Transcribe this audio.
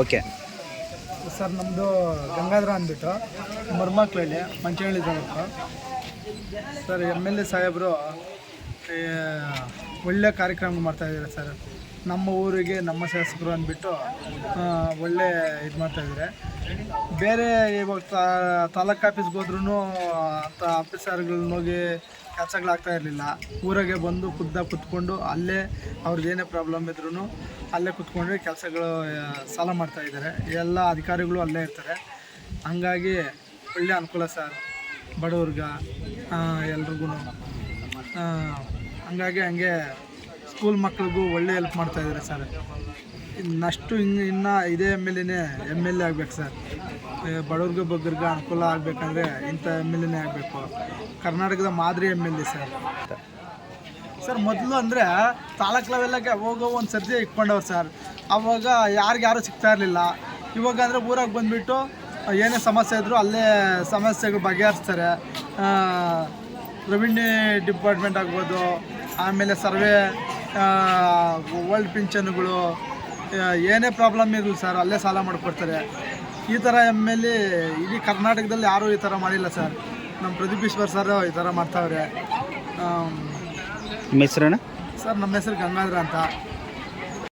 Okay. Sir ನಮ್ಮದು ಗಂಗಾಧರ ಅಂದ್ಬಿಟ್ಟು ಮರ್ಮಕ್ಳಲ್ಲಿ ಮಂಚಳ್ಳಿ ತಾಲೂಕು. ಸರ್, ಎಂ ಎಲ್ ಎ ಸಾಹೇಬರು ಒಳ್ಳೆ ಕಾರ್ಯಕ್ರಮ ಮಾಡ್ತಾಯಿದ್ದಾರೆ ಸರ್. ನಮ್ಮ ಊರಿಗೆ, ನಮ್ಮ ಶಾಸಕರು ಅಂದ್ಬಿಟ್ಟು ಒಳ್ಳೆ ಇದು ಮಾಡ್ತಾಯಿದ್ದಾರೆ ಬೇರೆ ಇವಾಗ ತಾಲೂಕು ಆಫೀಸ್ಗೆ ಹೋದ್ರೂ ಅಂಥ ಆಫೀಸರ್ಗಳನ್ನ ಹೋಗಿ ಕೆಲಸಗಳಾಗ್ತಾ ಇರಲಿಲ್ಲ. ಊರಾಗೆ ಬಂದು ಖುದ್ದಾಗಿ ಕುತ್ಕೊಂಡು ಅಲ್ಲೇ ಅವ್ರದ್ದು ಏನೇ ಪ್ರಾಬ್ಲಮ್ ಇದ್ರೂ ಅಲ್ಲೇ ಕುತ್ಕೊಂಡು ಕೆಲಸಗಳು ಸಾಲ ಮಾಡ್ತಾ ಇದ್ದಾರೆ ಎಲ್ಲ ಅಧಿಕಾರಿಗಳು ಅಲ್ಲೇ ಇರ್ತಾರೆ. ಹಂಗಾಗಿ ಒಳ್ಳೆ ಅನುಕೂಲ ಸರ್. ಬಡವ್ರಿಗ ಎಲ್ರಿಗೂ ಹಂಗಾಗಿ ಹಂಗೆ ಸ್ಕೂಲ್ ಮಕ್ಳಿಗೂ ಒಳ್ಳೆ ಹೆಲ್ಪ್ ಮಾಡ್ತಾಯಿದ್ದಾರೆ ಸರ್. ಇನ್ನಷ್ಟು ಇನ್ನು ಇನ್ನೂ ಇದೇ ಎಂ ಎಲ್ ಎನೇ ಎಂ ಎಲ್ ಎ ಆಗ್ಬೇಕು ಸರ್. ಬಡವ್ರಿಗೆ ಬಗ್ಗರಿಗೆ ಅನುಕೂಲ ಆಗಬೇಕಂದ್ರೆ ಇಂಥ ಎಂ ಎಲ್ ಎನೇ ಆಗಬೇಕು. ಕರ್ನಾಟಕದ ಮಾದರಿ M L A sir. Sir, ಮೊದಲು ಅಂದರೆ ತಾಲೂಕು ಲೆವೆಲ್ಲಾಗೆ ಹೋಗೋ ಒಂದು ಸರ್ತಿ ಇಟ್ಕೊಂಡವ್ರು ಸರ್. ಅವಾಗ ಯಾರಿಗೆ ಯಾರು ಸಿಗ್ತಾ ಇರಲಿಲ್ಲ. ಇವಾಗ ಅಂದರೆ ಊರಾಗ ಬಂದುಬಿಟ್ಟು ಏನೇ ಸಮಸ್ಯೆ ಇದ್ದರೂ ಅಲ್ಲೇ ಸಮಸ್ಯೆಗಳು ಬಗೆಹರಿಸ್ತಾರೆ. ರೆವಿನ್ಯೂ ಡಿಪಾರ್ಟ್ಮೆಂಟ್ ಆಗ್ಬೋದು, ಆಮೇಲೆ ಸರ್ವೆ ವರ್ಲ್ಡ್ ಪಿಂಚನ್ಗಳು ಏನೇ ಪ್ರಾಬ್ಲಮ್ ಇರಲಿ ಸರ್ ಅಲ್ಲೇ ಸಾಲ ಮಾಡಿಕೊಡ್ತಾರೆ. ಈ ಥರ ಎಂ ಎಲ್ ಎ ಇಡೀ ಕರ್ನಾಟಕದಲ್ಲಿ ಯಾರೂ ಈ ಥರ ಮಾಡಿಲ್ಲ ಸರ್. ನಮ್ಮ ಪ್ರದೀಪ್ ಈಶ್ವರ್ ಸರ್ ಈ ಥರ ಮಾಡ್ತಾವ್ರೆ. ನಿಮ್ಮ ಸರ್ ನಮ್ಮ ಹೆಸರು ಗಂಗಾಧರ ಅಂತ.